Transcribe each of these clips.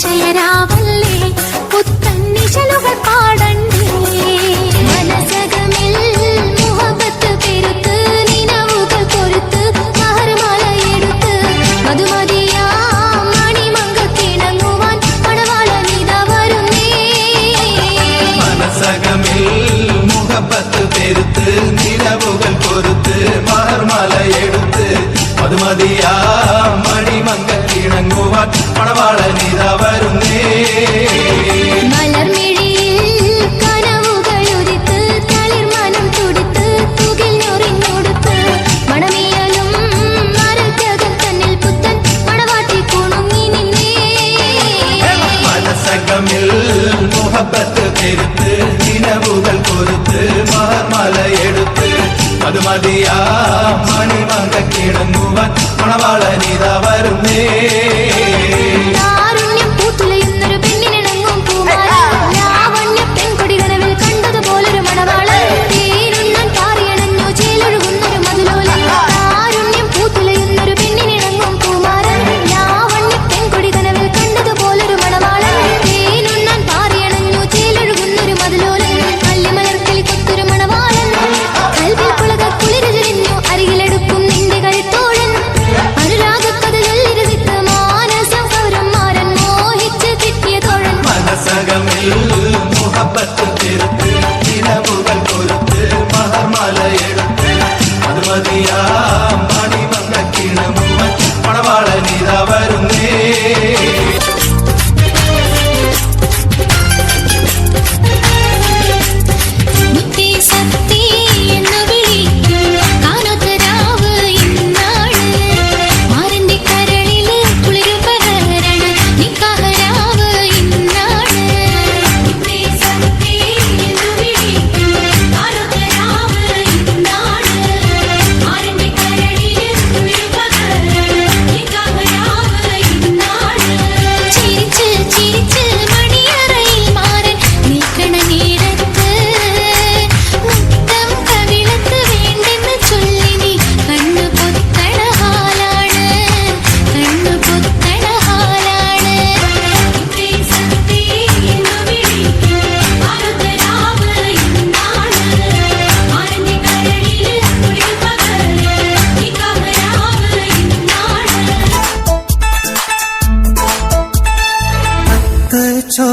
జయరావల్లే పుత్తన్ నిశలుగా పాడండి பெருத்து நிலவுகள் பொறுத்து மகர்மலை எடுத்து மதுமதியா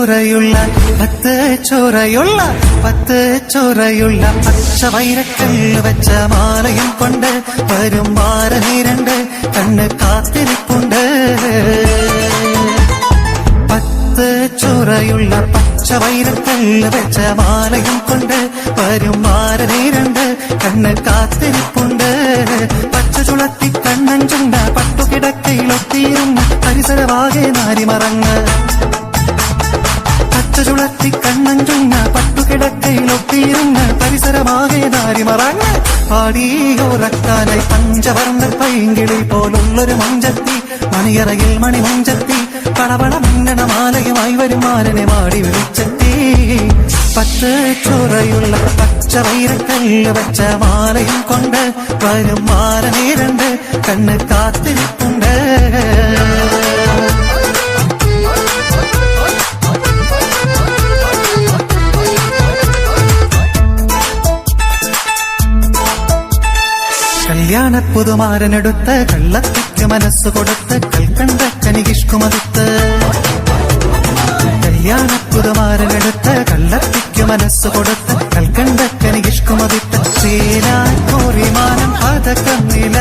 പത്ത് ചോരയുള്ള പത്ത് ചോരയുള്ള പത്ത് ചോരയുള്ള പച്ച വൈരക്കല്ല് വെച്ച മാലയും കൊണ്ട് വരും മാരനീരണ്ട് കണ്ണ് കാത്തിരിപ്പുണ്ട്. പത്ത് ചോരയുള്ള പച്ച വൈരക്കല്ല് വെച്ച മാലയും കൊണ്ട് വരും മാരനീരണ്ട് കണ്ണ് കാത്തിരിപ്പുണ്ട്. പച്ച ചുളത്തി കണ്ണൻ ചുണ്ട പട്ടുകിടക്കയിലൊത്തിയിരുന്ന പരിസരവാകെ നാരിമറങ്ങ്. പച്ച ചുളത്തി കണ്ണൻ ചുങ്ങ പട്ടുകിടക്കയിൽ ഒട്ടിയിരുന്ന് പരിസരമാകെ നാരിമറങ്ങ് പാടിയോറക്കാനായി പഞ്ചവർണ പൈങ്കിളി പോലുള്ളൊരു മഞ്ചത്തി മണിയറയിൽ മണിമഞ്ചത്തി പടപട മിന്നണ മാലയുമായി വരുമാനനെ മാടി വിളിച്ചെത്തി. പത്ത് ചുറയുള്ള പച്ച വൈരക്കല്ല് വെച്ച മാലയും കൊണ്ട് വരും മാരനെ രണ്ട് കണ്ണ് കാത്തിരിപ്പുണ്ട്. പുതുമാരനെടുത്ത് കള്ളത്തിക്ക് മനസ്സ് കൊടുത്ത് കൽക്കണ്ട കനികിഷ്കുമതിത്ത്. കല്യാണ പുതുമാരനെടുത്ത് കള്ളത്തിക്ക് മനസ്സ് കൊടുത്ത് കൽക്കണ്ട കനികിഷ്കുമതിത്ത്. ചേരാൻ കോറിമാനം പതക്കന്നില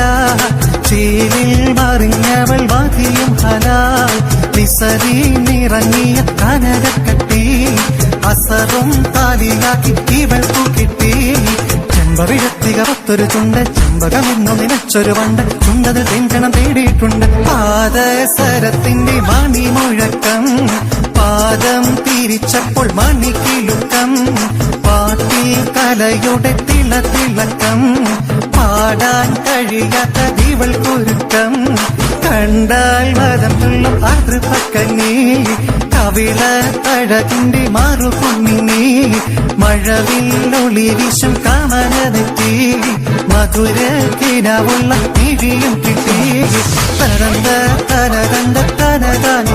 ചേലിൽ മറിഞ്ഞവൾ വാതിയും ഹലാൽ നിസരി നിറങ്ങിയ അസറും താലിയാക്കി ഇവൾക്കു കിട്ടി. ചെമ്പവിഴത്തികവത്തൊരു ചുണ്ട്. ചെമ്പകമെന്നു നിനച്ചൊരു വണ്ട്. ചുണ്ടത് തെഞ്ചണം തേടിയിട്ടുണ്ട്. പാദസരത്തിന്റെ മണി മുഴക്കം. പാദം തിരിച്ചപ്പോൾ മണിക്കിലുക്കം പാട്ടിൽ കലയുടെ തിളത്തിളക്കം പാടാൻ കഴിയാത്ത ദിവൾ കുരുക്കം. കണ്ടാൽ വരം തുള്ളും അതിർപ്പക്കന്നീ കവിള തഴകിന്റെ മാറുകുന്നിനീ മഴവില്ലൊളി വിഷം കാമനത്തി മധുര കിനാവുള്ള കിഴിയും കിട്ടി. തരന്ത തനതന്ത തനതാനില്ലോ